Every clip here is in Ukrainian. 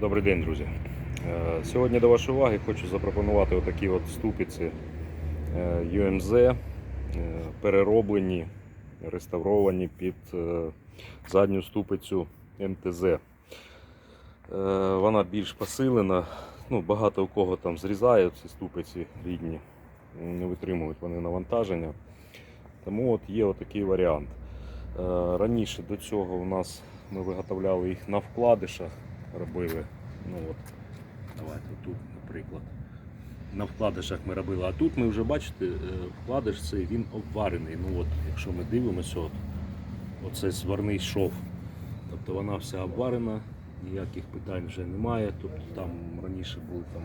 Добрий день, друзі. Е, Сьогодні до вашої уваги хочу запропонувати отакі от ступиці е, UMZ, е, перероблені, реставровані під задню ступицю МТЗ. Е, Вона більш посилена. Ну, багато у кого там зрізають ці ступиці рідні, не витримують вони навантаження. Тому от є отакий варіант. Раніше до цього у нас ми виготовляли їх на вкладишах, робили. Ну от, давайте тут, наприклад. На вкладишах ми робили, а тут ми вже бачите, е, вкладиш цей він обварений. Ну от, якщо ми дивимося, от, оце сварний шов. Тобто вона вся обварена, ніяких питань вже немає. Тобто там раніше були там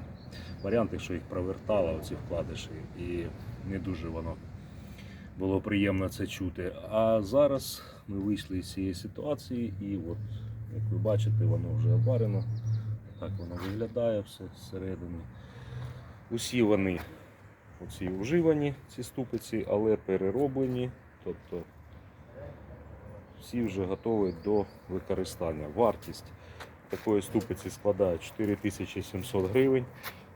варіанти, що їх провертало, оці вкладиші, і не дуже воно було приємно це чути. А зараз ми вийшли з цієї ситуації, і от, як ви бачите, воно вже обварено. Так воно виглядає все зсередини. Усі вони оці вживані, ці ступиці, але перероблені. Тобто всі вже готові до використання. Вартість такої ступиці складає 4700 гривень.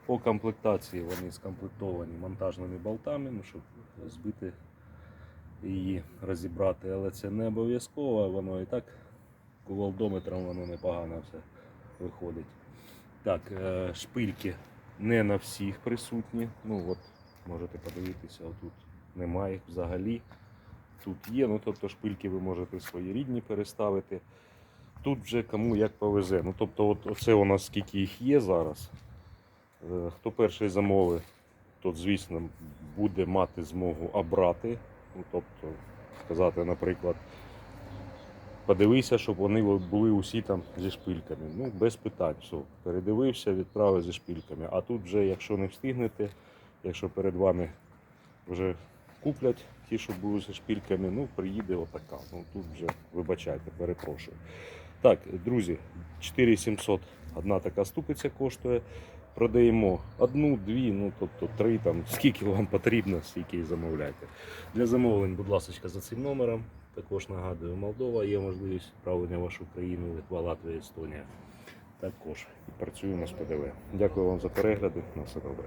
По комплектації вони скомплектовані монтажними болтами, ну, щоб збити її розібрати, але це не обов'язково, воно і так кувалдометром воно непогано все виходить. Так, е, шпильки не на всіх присутні. Ну от можете подивитися, тут немає їх взагалі. Тут є, ну тобто шпильки ви можете свої рідні переставити. Тут вже кому як повезе. Ну тобто, от оце у нас скільки їх є зараз. Е, Хто перший замовить, тот, звісно, буде мати змогу обрати. Ну, тобто, сказати, наприклад, подивися, щоб вони були усі там зі шпильками. Ну, без питань. Все. Передивився, відправив зі шпильками. А тут вже, якщо не встигнете, якщо перед вами вже куплять ті, що будуть зі шпильками, ну, приїде отака. Ну, тут вже, вибачайте, перепрошую. Так, друзі, 4700 одна така ступиця коштує. Продаємо одну, дві, ну тобто три, там, скільки вам потрібно, стільки і замовляйте. Для замовлень, будь ласка, за цим номером. Також нагадую, Молдова є можливість відправлення в вашу країну, Литва, Латвія, Естонія. Також працюємо з ПДВ. Дякую вам за перегляди. На все добре.